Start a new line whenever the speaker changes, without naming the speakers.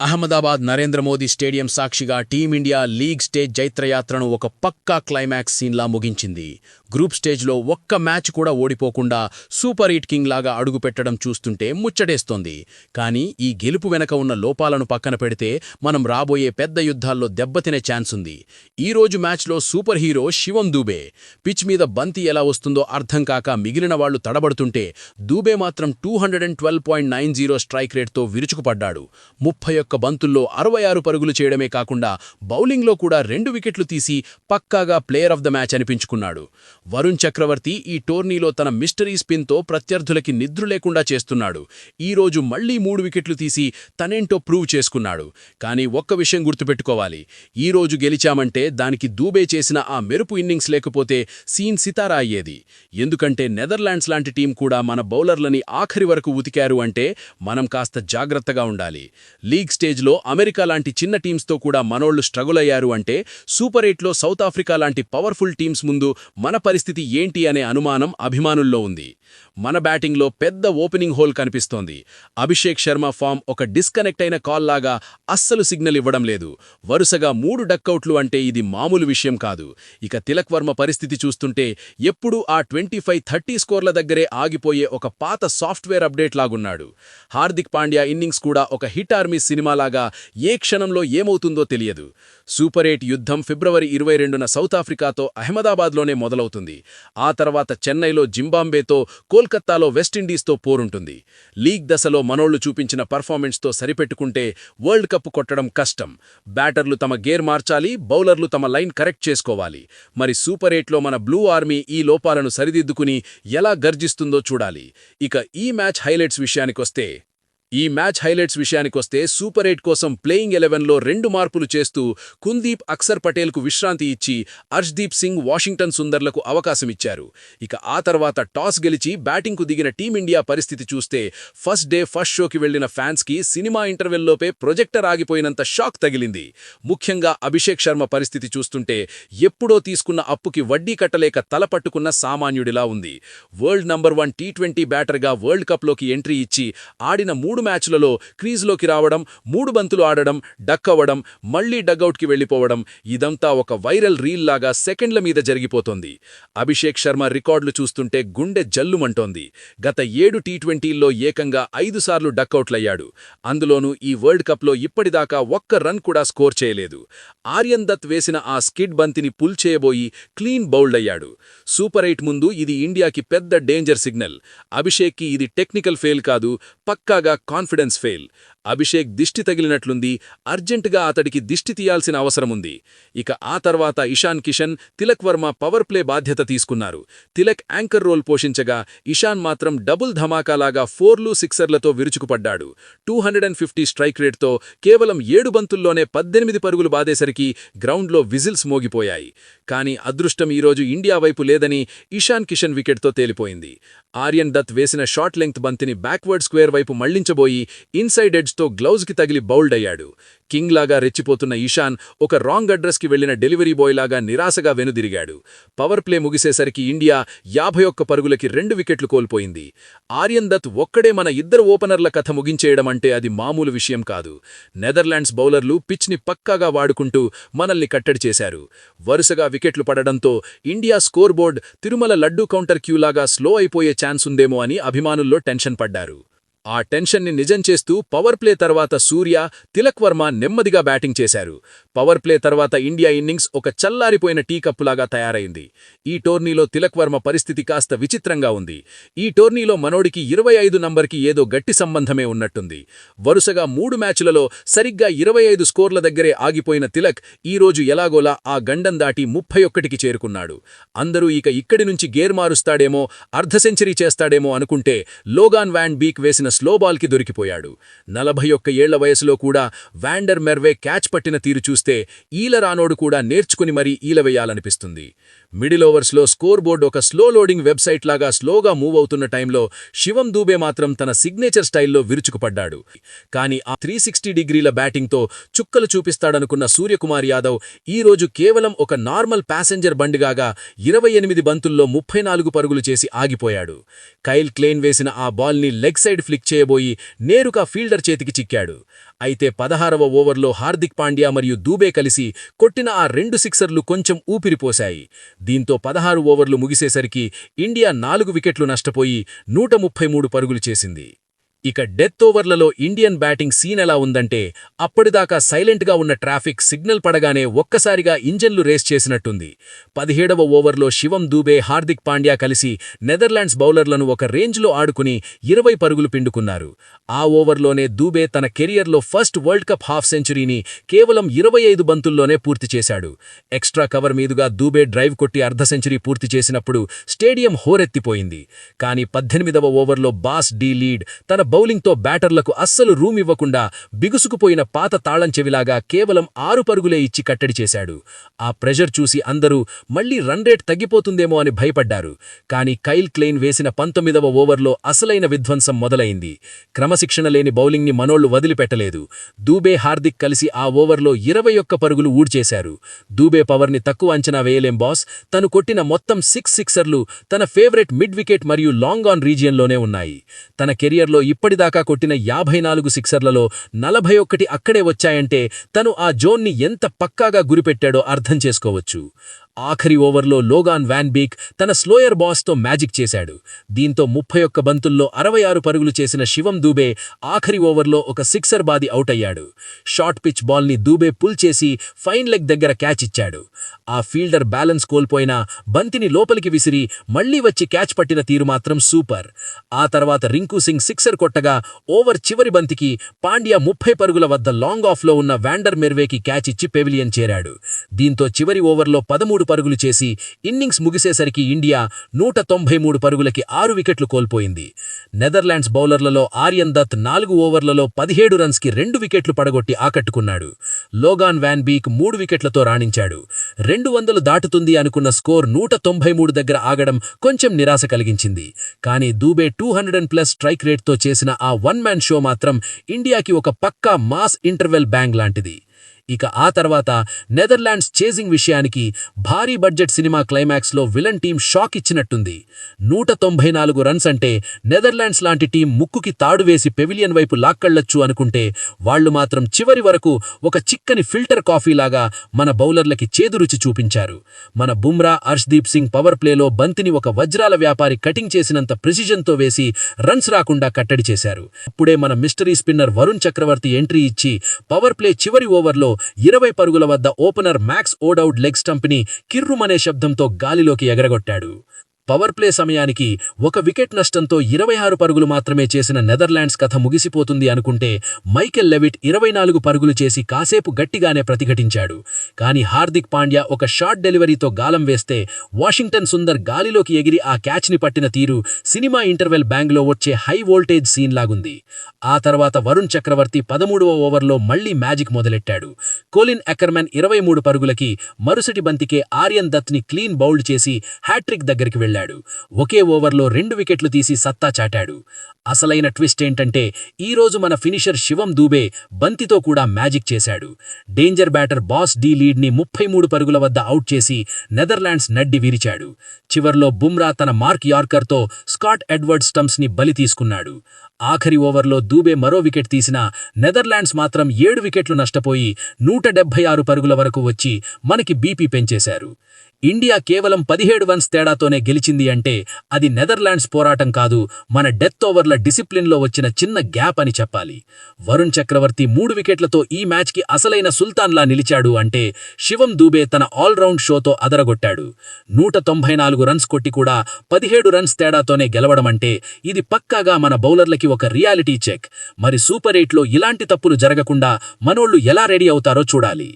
Ahmedabad Narendra Modi stadium సాక్షిగా team India league stage జైత్రయాత్రను ఒక పక్కా క్లైమాక్స్ సీన్లా ముగించింది. గ్రూప్ స్టేజ్లో ఒక్క మ్యాచ్ కూడా ఓడిపోకుండా సూపర్ ఈట్ కింగ్ లాగా అడుగుపెట్టడం చూస్తుంటే ముచ్చటేస్తోంది. కానీ ఈ గెలుపు వెనక ఉన్న లోపాలను పక్కన పెడితే మనం రాబోయే పెద్ద యుద్ధాల్లో దెబ్బతినే ఛాన్స్ ఉంది ఈ రోజు మ్యాచ్లో super hero Shivam Dube. Pitch మీద బంతి ఎలా వస్తుందో అర్థం కాక మిగిలిన వాళ్ళు తడబడుతుంటే దూబే మాత్రం two hundred and twelve point nine zero strike రేట్తో విరుచుకుపడ్డాడు. ముప్పై యొక్క బంతుల్లో అరవై ఆరు పరుగులు చేయడమే కాకుండా బౌలింగ్లో కూడా రెండు వికెట్లు తీసి పక్కాగా ప్లేయర్ ఆఫ్ ద మ్యాచ్ అనిపించుకున్నాడు. వరుణ్ చక్రవర్తి ఈ టోర్నీలో తన మిస్టరీ స్పిన్తో ప్రత్యర్థులకి నిద్ర లేకుండా చేస్తున్నాడు. ఈ రోజు మళ్ళీ మూడు వికెట్లు తీసి తనేంటో ప్రూవ్ చేసుకున్నాడు. కానీ ఒక్క విషయం గుర్తుపెట్టుకోవాలి. ఈ రోజు గెలిచామంటే దానికి దూబే చేసిన ఆ మెరుపు ఇన్నింగ్స్ లేకపోతే సీన్ సితారా అయ్యేది. ఎందుకంటే నెదర్లాండ్స్ లాంటి టీం కూడా మన బౌలర్లని ఆఖరి వరకు ఉతికారు అంటే మనం కాస్త జాగ్రత్తగా ఉండాలి. లీగ్ స్టేజ్లో అమెరికా లాంటి చిన్న టీమ్స్తో కూడా మనోళ్ళు స్ట్రగుల్ అయ్యారు అంటే సూపర్ ఎయిట్లో సౌత్ ఆఫ్రికా లాంటి పవర్ఫుల్ టీమ్స్ ముందు మన పరిస్థితి ఏంటి అనే అనుమానం అభిమానుల్లో ఉంది. మన బ్యాటింగ్లో పెద్ద ఓపెనింగ్ హోల్ కనిపిస్తోంది. అభిషేక్ శర్మ ఫామ్ ఒక డిస్కనెక్ట్ అయిన కాల్ లాగా అస్సలు సిగ్నల్ ఇవ్వడం లేదు. వరుసగా మూడు డక్కౌట్లు అంటే ఇది మామూలు విషయం కాదు. ఇక తిలక్ వర్మ పరిస్థితి చూస్తుంటే ఎప్పుడూ ఆ ట్వంటీ ఫైవ్ థర్టీ స్కోర్ల దగ్గరే ఆగిపోయే ఒక పాత సాఫ్ట్వేర్ అప్డేట్ లాగున్నాడు. హార్దిక్ పాండ్యా ఇన్నింగ్స్ కూడా ఒక హిట్ ఆర్మీ సినిమాలాగా ఏ క్షణంలో ఏమవుతుందో తెలియదు. సూపర్ ఎయిట్ యుద్ధం ఫిబ్రవరి ఇరవై రెండున సౌత్ ఆఫ్రికాతో అహ్మదాబాద్లోనే మొదలవుతుంది. ఆ తర్వాత చెన్నైలో జింబాంబేతో కోల్కత్తాలో వెస్టిండీస్తో పోరుంటుంది. లీగ్ దశలో మనోళ్ళు చూపించిన పర్ఫార్మెన్స్తో సరిపెట్టుకుంటే వరల్డ్ కప్ కొట్టడం కష్టం. బ్యాటర్లు తమ గేర్ మార్చాలి బౌలర్లు తమ లైన్ కరెక్ట్ చేసుకోవాలి. మరి సూపర్ ఎయిట్లో మన బ్లూ ఆర్మీ ఈ లోపాలను సరిదిద్దుకుని ఎలా గర్జిస్తుందో చూడాలి. ఇక ఈ మ్యాచ్ హైలైట్స్ విషయానికొస్తే ఈ మ్యాచ్ హైలైట్స్ విషయానికొస్తే సూపర్ ఎయిట్ కోసం ప్లేయింగ్ ఎలెవెన్లో రెండు మార్పులు చేస్తూ కుల్దీప్ అక్సర్ పటేల్కు విశ్రాంతి ఇచ్చి అర్ష్దీప్ సింగ్ వాషింగ్టన్ సుందర్లకు అవకాశమిచ్చారు. ఇక ఆ తర్వాత టాస్ గెలిచి బ్యాటింగ్కు దిగిన టీమిండియా పరిస్థితి చూస్తే ఫస్ట్ డే ఫస్ట్ షోకి వెళ్ళిన ఫ్యాన్స్కి సినిమా ఇంటర్వెల్లోపే ప్రొజెక్టర్ ఆగిపోయినంత షాక్ తగిలింది. ముఖ్యంగా అభిషేక్ శర్మ పరిస్థితి చూస్తుంటే ఎప్పుడో తీసుకున్న అప్పుకి వడ్డీ కట్టలేక తలపట్టుకున్న సామాన్యుడిలా ఉంది. World number one T twenty బ్యాటర్గా world కప్లోకి ఎంట్రీ ఇచ్చి ఆడిన మూడు మ్యాచ్లలో క్రీజ్లోకి రావడం మూడు బంతులు ఆడడం డక్ అవ్వడం మళ్ళీ డగ్అవుట్కి వెళ్ళిపోవడం ఇదంతా ఒక వైరల్ రీల్ లాగా సెకండ్ల మీద జరిగిపోతోంది. అభిషేక్ శర్మ రికార్డులు చూస్తుంటే గుండె జల్లుమంటోంది. గత ఏడు టీ ట్వంటీల్లో ఏకంగా ఐదుసార్లు డక్అవుట్లయ్యాడు అందులోనూ ఈ వరల్డ్ కప్లో ఇప్పటిదాకా ఒక్క రన్ కూడా స్కోర్ చేయలేదు. ఆర్యన్ దత్ వేసిన ఆ స్కిడ్ బంతిని పుల్ చేయబోయి క్లీన్ బౌల్డ్ అయ్యాడు సూపర్ ఎయిట్ ముందు ఇది ఇండియాకి పెద్ద డేంజర్ సిగ్నల్. అభిషేక్కి ఇది టెక్నికల్ ఫెయిల్ కాదు పక్కాగా కాన్ఫిడెన్స్ ఫెయిల్ అభిషేక్ దిష్టి తగిలినట్లుంది అర్జెంటుగా అతడికి దిష్టి తీయాల్సిన అవసరముంది. ఇక ఆ తర్వాత ఇషాన్ కిషన్ తిలక్ వర్మ పవర్ ప్లే బాధ్యత తీసుకున్నారు. తిలక్ యాంకర్ రోల్ పోషించగా ఇషాన్ మాత్రం డబుల్ ధమాకాలాగా ఫోర్లు సిక్సర్లతో విరుచుకుపడ్డాడు. Two hundred and fifty strike రేట్తో కేవలం ఏడు బంతుల్లోనే పద్దెనిమిది పరుగులు బాదేసరికి గ్రౌండ్లో విజిల్స్ మోగిపోయాయి. కానీ అదృష్టం ఈరోజు ఇండియా వైపు లేదని ఇషాన్ కిషన్ వికెట్తో తేలిపోయింది. ఆర్యన్ దత్ వేసిన షార్ట్ లెంగ్త్ బంతిని బ్యాక్వర్డ్ స్క్వేర్ వైపు మళ్ళించబోయి ఇన్సైడ్ తో గ్లౌజ్కి తగిలి బౌల్డ్ అయ్యాడు. కింగ్ లాగా రెచ్చిపోతున్న ఈశాన్ ఒక రాంగ్ అడ్రస్కి వెళ్ళిన డెలివరీ బాయ్ లాగా నిరాశగా వెనుదిరిగాడు. పవర్ ప్లే ముగిసేసరికి ఇండియా యాభై ఒక్క పరుగులకి రెండు వికెట్లు కోల్పోయింది. ఆర్యన్ దత్ ఒక్కడే మన ఇద్దరు ఓపెనర్ల కథ ముగించేయడం అంటే అది మామూలు విషయం కాదు. నెదర్లాండ్స్ బౌలర్లు పిచ్ని పక్కాగా వాడుకుంటూ మనల్ని కట్టడి చేశారు. వరుసగా వికెట్లు పడడంతో India scoreboard Tirumala laddu counter క్యూలాగా slow అయిపోయే ఛాన్స్ ఉందేమో అని అభిమానుల్లో టెన్షన్ పడ్డారు. ఆ టెన్షన్ని నిజం చేస్తూ పవర్ ప్లే తర్వాత సూర్య తిలక్ వర్మ నెమ్మదిగా బ్యాటింగ్ చేశారు. పవర్ ప్లే తర్వాత ఇండియా ఇన్నింగ్స్ ఒక చల్లారిపోయిన టీ కప్పులాగా తయారైంది. ఈ టోర్నీలో తిలక్ వర్మ పరిస్థితి కాస్త విచిత్రంగా ఉంది. ఈ టోర్నీలో మనోడికి ఇరవై ఐదు నంబర్కి ఏదో గట్టి సంబంధమే ఉన్నట్టుంది. వరుసగా మూడు మ్యాచ్లలో సరిగ్గా ఇరవై ఐదు స్కోర్ల దగ్గరే ఆగిపోయిన తిలక్ ఈ రోజు ఎలాగోలా ఆ గండం దాటి ముప్పై ఒక్కటికి చేరుకున్నాడు. అందరూ ఇక ఇక్కడి నుంచి గేర్ మారుస్తాడేమో అర్ధ సెంచరీ చేస్తాడేమో అనుకుంటే లోగాన్ వ్యాన్ బీక్ వేసిన స్లో బాల్కి దొరికిపోయాడు. నలభై ఒక్క ఏళ్ళ వయసులో కూడా వ్యాండర్ మెర్వే క్యాచ్ పట్టిన తీరు చూస్తే ఈల రానోడు కూడా నేర్చుకుని మరీ ఈలవేయాలనిపిస్తుంది మిడిల్ ఓవర్స్లో స్కోర్ బోర్డ్ ఒక స్లో లోడింగ్ వెబ్సైట్ లాగా స్లోగా మూవ్ అవుతున్న టైంలో శివం దూబే మాత్రం తన సిగ్నేచర్ స్టైల్లో విరుచుకుపడ్డాడు. కానీ ఆ త్రీ సిక్స్టీ డిగ్రీల బ్యాటింగ్తో చుక్కలు చూపిస్తాడనుకున్న సూర్యకుమార్ యాదవ్ ఈ రోజు కేవలం ఒక నార్మల్ ప్యాసెంజర్ బండిగాగా ఇరవై ఎనిమిది బంతుల్లో ముప్పై నాలుగు పరుగులు చేసి ఆగిపోయాడు. కైల్ క్లేన్ వేసిన ఆ బాల్ని లెగ్ సైడ్ ఫ్లిక్ చేయబోయి నేరుగా ఫీల్డర్ చేతికి చిక్కాడు. అయితే పదహారవ ఓవర్లో హార్దిక్ పాండ్యా మరియు దూబే కలిసి కొట్టిన ఆ రెండు సిక్సర్లు కొంచెం ఊపిరిపోశాయి. దీంతో పదహారు ఓవర్లు ముగిసేసరికి ఇండియా నాలుగు వికెట్లు నష్టపోయి నూట ముప్పై మూడు పరుగులు చేసింది. ఇక డెత్ ఓవర్లలో ఇండియన్ బ్యాటింగ్ సీన్ ఎలా ఉందంటే అప్పటిదాకా సైలెంట్గా ఉన్న ట్రాఫిక్ సిగ్నల్ పడగానే ఒక్కసారిగా ఇంజన్లు రేస్ చేసినట్టుంది. పదిహేడవ ఓవర్లో శివం దూబే హార్దిక్ పాండ్యా కలిసి నెదర్లాండ్స్ బౌలర్లను ఒక రేంజ్లో ఆడుకుని ఇరవై పరుగులు పిండుకున్నారు. ఆ ఓవర్లోనే దూబే తన కెరియర్లో ఫస్ట్ వరల్డ్ కప్ హాఫ్ సెంచరీని కేవలం ఇరవై ఐదు బంతుల్లోనే పూర్తి చేశాడు. ఎక్స్ట్రా కవర్ మీదుగా దూబే డ్రైవ్ కొట్టి అర్ధ సెంచరీ పూర్తి చేసినప్పుడు స్టేడియం హోరెత్తిపోయింది. కానీ పద్దెనిమిదవ ఓవర్లో బాస్ డీ లీడ్ తన బౌలింగ్తో బ్యాటర్లకు అస్సలు రూమ్ ఇవ్వకుండా బిగుసుకుపోయిన పాత తాళం చెవిలాగా కేవలం ఆరు పరుగులే ఇచ్చి కట్టడి చేశాడు. ఆ ప్రెషర్ చూసి అందరూ మళ్ళీ రన్ రేట్ తగ్గిపోతుందేమో అని భయపడ్డారు. కానీ కైల్ క్లెయిన్ వేసిన పంతొమ్మిదవ ఓవర్లో అసలైన విధ్వంసం మొదలైంది. క్రమశిక్షణ లేని బౌలింగ్ని మనోళ్ళు వదిలిపెట్టలేదు. దూబే హార్దిక్ కలిసి ఆ ఓవర్లో ఇరవై ఒక్క పరుగులు ఊడ్చేశారు. దూబే పవర్ని తక్కువ అంచనా వేయలేం బాస్. తను కొట్టిన మొత్తం సిక్స్ సిక్సర్లు తన ఫేవరెట్ మిడ్ వికెట్ మరియు లాంగ్ ఆన్ రీజియన్లోనే ఉన్నాయి. తన కెరియర్లో ఇప్పటిదాకా కొట్టిన యాభై నాలుగు సిక్సర్లలో నలభై ఒక్కటి అక్కడే వచ్చాయంటే తను ఆ జోన్ని ఎంత పక్కాగా గురిపెట్టాడో అర్థం చేసుకోవచ్చు. ఆఖరి ఓవర్లో లోగాన్ వ్యాన్ బీక్ తన స్లోయర్ బాస్తో మ్యాజిక్ చేశాడు. దీంతో ముప్పై ఒక్క బంతుల్లో అరవై ఆరు పరుగులు చేసిన శివం దూబే ఆఖరి ఓవర్లో ఒక సిక్సర్ బాది అవుట్ అయ్యాడు షార్ట్ పిచ్ బాల్ని దూబే పుల్ చేసి ఫైన్ లెగ్ దగ్గర క్యాచ్ ఇచ్చాడు. ఆ ఫీల్డర్ బ్యాలెన్స్ కోల్పోయినా బంతిని లోపలికి విసిరి మళ్ళీ వచ్చి క్యాచ్ పట్టిన తీరు మాత్రం సూపర్. ఆ తర్వాత రింకు సింగ్ సిక్సర్ కొట్టగా ఓవర్ చివరి బంతికి పాండ్యా ముప్పై పరుగుల వద్ద లాంగ్ ఆఫ్లో ఉన్న వ్యాండర్ మెర్వేకి క్యాచ్ ఇచ్చి పెవిలియన్ చేరాడు. దీంతో చివరి ఓవర్లో పదమూడు పరుగులు చేసి ఇన్నింగ్స్ ముగిసేసరికి ఇండియా నూట తొంభై మూడు పరుగులకి ఆరు వికెట్లు కోల్పోయింది. నెదర్లాండ్స్ బౌలర్లలో ఆర్యన్ దత్ నాలుగు ఓవర్లలో పదిహేడు రన్స్కి రెండు వికెట్లు పడగొట్టి ఆకట్టుకున్నాడు. లోగాన్ వ్యాన్ బీక్ మూడు వికెట్లతో రాణించాడు. రెండు వందలు దాటుతుంది అనుకున్న స్కోర్ నూట తొంభై మూడు దగ్గర ఆగడం కొంచెం నిరాశ కలిగించింది. కానీ Dube two hundred and plus strike రేట్తో చేసిన ఆ వన్ మ్యాన్ షో మాత్రం ఇండియాకి ఒక పక్కా మాస్ ఇంటర్వెల్ బ్యాంగ్ లాంటిది. ఇక ఆ తర్వాత నెదర్లాండ్స్ చేజింగ్ విషయానికి భారీ బడ్జెట్ సినిమా క్లైమాక్స్లో విలన్ టీం షాక్ ఇచ్చినట్టుంది. నూట తొంభై నాలుగు రన్స్ అంటే నెదర్లాండ్స్ లాంటి టీం ముక్కుకి తాడు వేసి పెవిలియన్ వైపు లాక్కళ్ళొచ్చు అనుకుంటే వాళ్ళు మాత్రం చివరి వరకు ఒక చిక్కని ఫిల్టర్ కాఫీలాగా మన బౌలర్లకి చేదురుచి చూపించారు. మన బుమ్రా హర్ష్దీప్ సింగ్ పవర్ ప్లేలో బంతిని ఒక వజ్రాల వ్యాపారి కటింగ్ చేసినంత ప్రిసిజన్తో వేసి రన్స్ రాకుండా కట్టడి చేశారు. అప్పుడే మన mystery spinner Varun Chakravarthy entry ఇచ్చి పవర్ ప్లే చివరి ఓవర్లో ఇరవై పరుగుల వద్ద ఓపెనర్ మ్యాక్స్ ఓడౌడ్ లెగ్ స్టంప్ని కిర్రుమనే శబ్దంతో గాలిలోకి ఎగరగొట్టాడు. పవర్ ప్లే సమయానికి ఒక వికెట్ నష్టంతో ఇరవై ఆరు పరుగులు మాత్రమే చేసిన నెదర్లాండ్స్ కథ ముగిసిపోతుంది అనుకుంటే మైకెల్ లెవిట్ ఇరవై నాలుగు పరుగులు చేసి కాసేపు గట్టిగానే ప్రతిఘటించాడు. కానీ హార్దిక్ పాండ్యా ఒక షార్ట్ డెలివరీతో గాలం వేస్తే వాషింగ్టన్ సుందర్ గాలిలోకి ఎగిరి ఆ క్యాచ్ని పట్టిన తీరు సినిమా ఇంటర్వెల్ బ్యాంగ్లో వచ్చే హై వోల్టేజ్ సీన్ లాగుంది ఆ తర్వాత వరుణ్ చక్రవర్తి పదమూడవ ఓవర్లో మళ్ళీ మ్యాజిక్ మొదలెట్టాడు. కోలిన్ ఎకర్మెన్ ఇరవై మూడు పరుగులకి మరుసటి బంతికే ఆర్యన్ దత్ని క్లీన్ బౌల్డ్ చేసి హ్యాట్రిక్ దగ్గరికి వెళ్ళాడు ఒకే ఓవర్లో రెండు వికెట్లు తీసి సత్తా చాటాడు. అసలైన ట్విస్ట్ ఏంటంటే ఈ రోజు మన ఫినిషర్ శివం దూబే బంతితో కూడా మ్యాజిక్ చేశాడు. డేంజర్ బ్యాటర్ బాస్ డీ లీడ్ని ముప్పై మూడు పరుగుల వద్ద అవుట్ చేసి నెదర్లాండ్స్ నడ్డి విరిచాడు. చివర్లో బుమ్రా తన మార్క్ యార్కర్తో స్కాట్ ఎడ్వర్డ్ స్టంప్స్ని బలి తీసుకున్నాడు. ఆఖరి ఓవర్లో దూబే మరో వికెట్ తీసినా నెదర్లాండ్స్ మాత్రం ఏడు వికెట్లు నష్టపోయి నూట డెబ్బై ఆరు పరుగుల వరకు వచ్చి మనకి బీపీ పెంచేశారు. ఇండియా కేవలం పదిహేడు వన్స్ తేడాతోనే గెలిచింది అంటే అది నెదర్లాండ్స్ పోరాటం కాదు మన డెత్ ఓవర్ల డిసిప్లిన్లో వచ్చిన చిన్న గ్యాప్ అని చెప్పాలి. వరుణ్ చక్రవర్తి మూడు వికెట్లతో ఈ మ్యాచ్కి అసలైన సుల్తాన్లా నిలిచాడు అంటే శివం దూబే తన ఆల్రౌండ్ షోతో అదరగొట్టాడు. నూట తొంభై నాలుగు రన్స్ కొట్టి కూడా పదిహేడు రన్స్ తేడాతోనే గెలవడమంటే ఇది పక్కాగా మన బౌలర్లకి ఒక రియాలిటీ చెక్. మరి సూపర్ ఎయిట్లో ఇలాంటి తప్పులు జరగకుండా మనోళ్ళు ఎలా రెడీ అవుతారో చూడాలి